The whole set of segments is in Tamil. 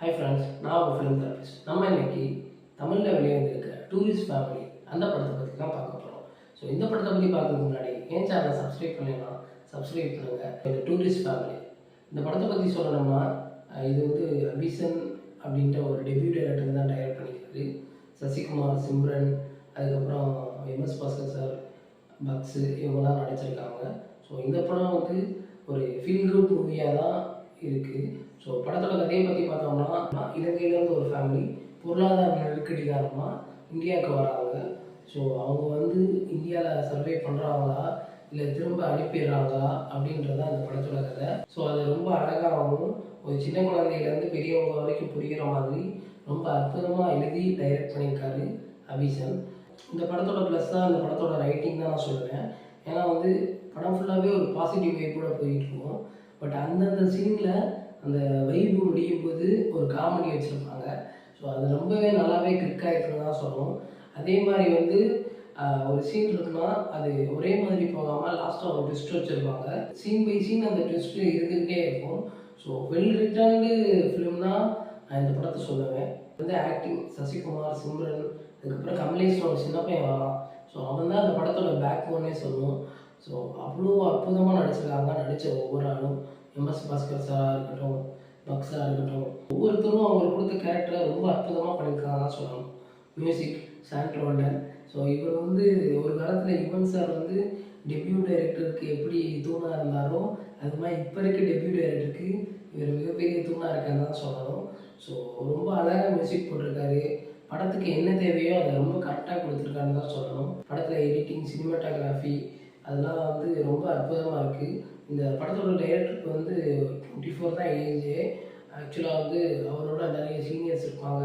ஹை ஃப்ரெண்ட்ஸ் நான் ஒரு ஃபிலிம் தெரபிஸ்ட் நம்ம இன்னைக்கு தமிழில் வெளிவந்திருக்க டூரிஸ்ட் ஃபேமிலி அந்த படத்தை பற்றி தான் பார்க்க போகிறோம் ஸோ இந்த படத்தை பற்றி பார்க்கறதுக்கு முன்னாடி என் சேனலை சப்ஸ்கிரைப் பண்ணலைன்னா சப்ஸ்கிரைப் பண்ணுங்கள் இந்த டூரிஸ்ட் ஃபேமிலி இந்த படத்தை பற்றி சொல்லணும்னா இது வந்து அபிசன் அப்படின்ற ஒரு டெபியூ டைரக்டர் தான் டைரக்ட் பண்ணிக்கிறது சசிகுமார் சிம்ரன் அதுக்கப்புறம் எம்எஸ் பாஸ்கர் சார் பக்ஸு இவங்கெல்லாம் நடிச்சிருக்காங்க. ஸோ இந்த படம் வந்து ஒரு ஃபீல் குரூப் மூவியாக தான் இருக்குது ஸோ படத்தோட கதையை பற்றி பார்த்தோம்னா இலங்கையிலேருந்து ஒரு ஃபேமிலி பொருளாதார நெருக்கடி காரணமாக இந்தியாவுக்கு வராங்க. ஸோ அவங்க வந்து இந்தியாவில் சர்வே பண்ணுறாங்களா இல்லை திரும்ப அனுப்பிடுறாங்களா? அப்படின்றது அந்த படத்தோட கதை. ஸோ அது ரொம்ப அழகாகவும் ஒரு சின்ன குழந்தையிலேருந்து பெரியவங்க வரைக்கும் புரிகிற மாதிரி ரொம்ப அற்புதமாக எழுதி டைரக்ட் பண்ணியிருக்காரு அபிசன் இந்த படத்தோட ப்ளஸ் தான் இந்த படத்தோட ரைட்டிங் தான் நான் சொல்லுவேன் ஏன்னா வந்து படம் ஃபுல்லாகவே ஒரு பாசிட்டிவ் வைப்போட போயிட்டு இருக்கும். பட் அந்தந்த சீனில் அந்த வைபு முடியும் போது ஒரு காமெடி வச்சுருப்பாங்க. ஸோ அது ரொம்பவே நல்லாவே கிளிக் ஆகிருக்குன்னு தான் சொல்லணும். அதே மாதிரி வந்து ஒரு சீன் இருக்குன்னா அது ஒரே மாதிரி போகாமல் லாஸ்ட்டாக ஒரு ட்விஸ்ட் வச்சுருப்பாங்க. சீன் பை சீன் அந்த ட்விஸ்ட்டு இருந்துக்கிட்டே இருக்கும். ஸோ வெல் ரிட்டர்ன்டு ஃபிலிம்னா நான் இந்த படத்தை சொல்லுவேன். வந்து ஆக்டிங் சசிகுமார் சிம்ரன் அதுக்கப்புறம் கமலேஷ் ஒரு சின்ன பையன் வரான். ஸோ அவன் தான் அந்த படத்தோட பேக் போன்னே சொல்லணும். ஸோ அவ்வளோ அற்புதமாக நடிச்சிருக்காங்க. நடித்த ஒவ்வொரு ஆளும் எம்எஸ் பாஸ்கர் சாராக இருக்கட்டும் பக்ஸாக இருக்கட்டும் ஒவ்வொருத்தரும் அவங்களுக்கு கொடுத்த கேரக்டரை ரொம்ப அற்புதமாக பண்ணியிருக்காங்க தான் சொல்லணும். மியூசிக் சாண்ட்ரோல்டன் ஸோ இவர் வந்து ஒரு காலத்தில் யுவன் சார் வந்து டெபியூ டைரக்டருக்கு எப்படி தூணாக இருந்தாரோ அது மாதிரி இப்போ இருக்க டெபியூ டைரக்டருக்கு இவர் மிகப்பெரிய தூணாக இருக்கான்னு தான் சொல்லணும். ஸோ ரொம்ப அழகாக மியூசிக் போட்டிருக்காரு. படத்துக்கு என்ன தேவையோ அதை ரொம்ப கரெக்டாக கொடுத்துருக்காருன்னு தான் சொல்லணும். படத்தில் எடிட்டிங் சினிமாட்டோகிராஃபி அதெல்லாம் வந்து ரொம்ப அற்புதமாக இருக்குது இந்த படத்தோட டைரக்டருக்கு வந்து டுவெண்ட்டி ஃபோர் தான் ஏஜ் ஆக்சுவலாக வந்து அவரோட நிறைய சீனியர்ஸ் இருப்பாங்க.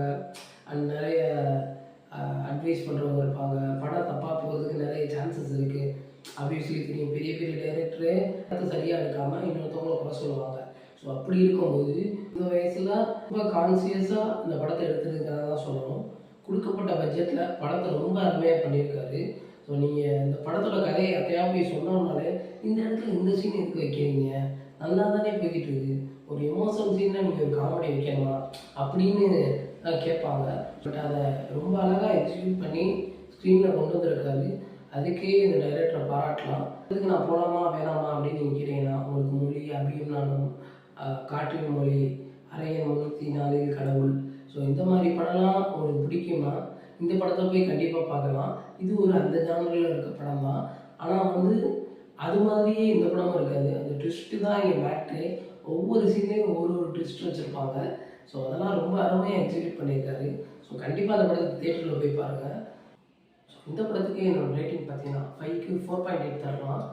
அண்ட் நிறைய அட்வைஸ் பண்ணுறவங்க இருப்பாங்க. படம் தப்பாக போகிறதுக்கு நிறைய சான்சஸ் இருக்குது ஆப்வியஸ்லி தெரியும். பெரிய பெரிய டைரக்டரு படத்தை சரியாக எடுக்காமல் இன்னொருத்தவங்களை குறை சொல்லுவாங்க. ஸோ அப்படி இருக்கும்போது இந்த வயசில் ரொம்ப கான்சியஸாக இந்த படத்தை எடுத்துருக்கிறதா தான் சொல்லணும். கொடுக்கப்பட்ட பட்ஜெட்டில் படத்தை ரொம்ப அருமையாக பண்ணியிருக்காரு. ஸோ நீங்கள் இந்த படத்தோட கதையை அத்தையாக போய் சொன்னோம்னாலே இந்த இடத்துல இந்த சீன் எதுக்கு வைக்கிறீங்க? நல்லா தானே போய்கிட்டு இருக்கு ஒரு எமோஷன் சீனில் நீங்கள் ஒரு காமெடி வைக்கணுமா? அப்படின்னு கேட்பாங்க. பட் அதை ரொம்ப அழகாக எக்ஸிக்யூட் பண்ணி ஸ்க்ரீனில் கொண்டு வந்திருக்காரு. அதுக்கே இந்த டைரக்டரை பாராட்டலாம். அதுக்கு நான் போகலாமா வேணாமா அப்படின்னு நீங்கள் கேட்டீங்கன்னா உங்களுக்கு மொழி அபியம்னாலும் காற்றின் மொழி அரையன் முன்னூற்றி நாலு கடவுள். ஸோ இந்த மாதிரி படம்லாம் உங்களுக்கு பிடிக்குமா? இந்த படத்தை போய் கண்டிப்பாக பார்க்கலாம். இது ஒரு அந்த ஜானரில் இருக்க படம் தான் ஆனால் வந்து அது மாதிரியே இந்த படமும் இருக்காது. அந்த ட்விஸ்ட்டு தான் இங்கே மேட்ரு ஒவ்வொரு சீன்லேயும் ஒவ்வொரு ஒரு ட்விஸ்ட் வச்சுருப்பாங்க. ஸோ அதெல்லாம் ரொம்ப அருமையாக எக்ஸிக்யூட் பண்ணியிருக்காரு. ஸோ கண்டிப்பாக அந்த படத்தை தேட்டரில் போய் பாருங்கள் ஸோ இந்த படத்துக்கு என்னோட ரேட்டிங் பார்த்தீங்கன்னா ஃபைவ்க்கு ஃபோர் பாயிண்ட் எயிட் தரலாம்.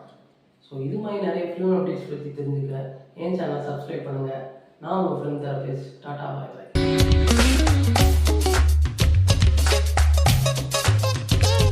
ஸோ இது மாதிரி நிறைய ஃபிலிம் அப்டேட்ஸ் பற்றி தெரிஞ்சுக்க. என் சேனலை சப்ஸ்கிரைப் பண்ணுங்கள் நான் உங்கள் ஃபிலிம் தெரபிஸ்ட் டாட்டா பாய் பாய்.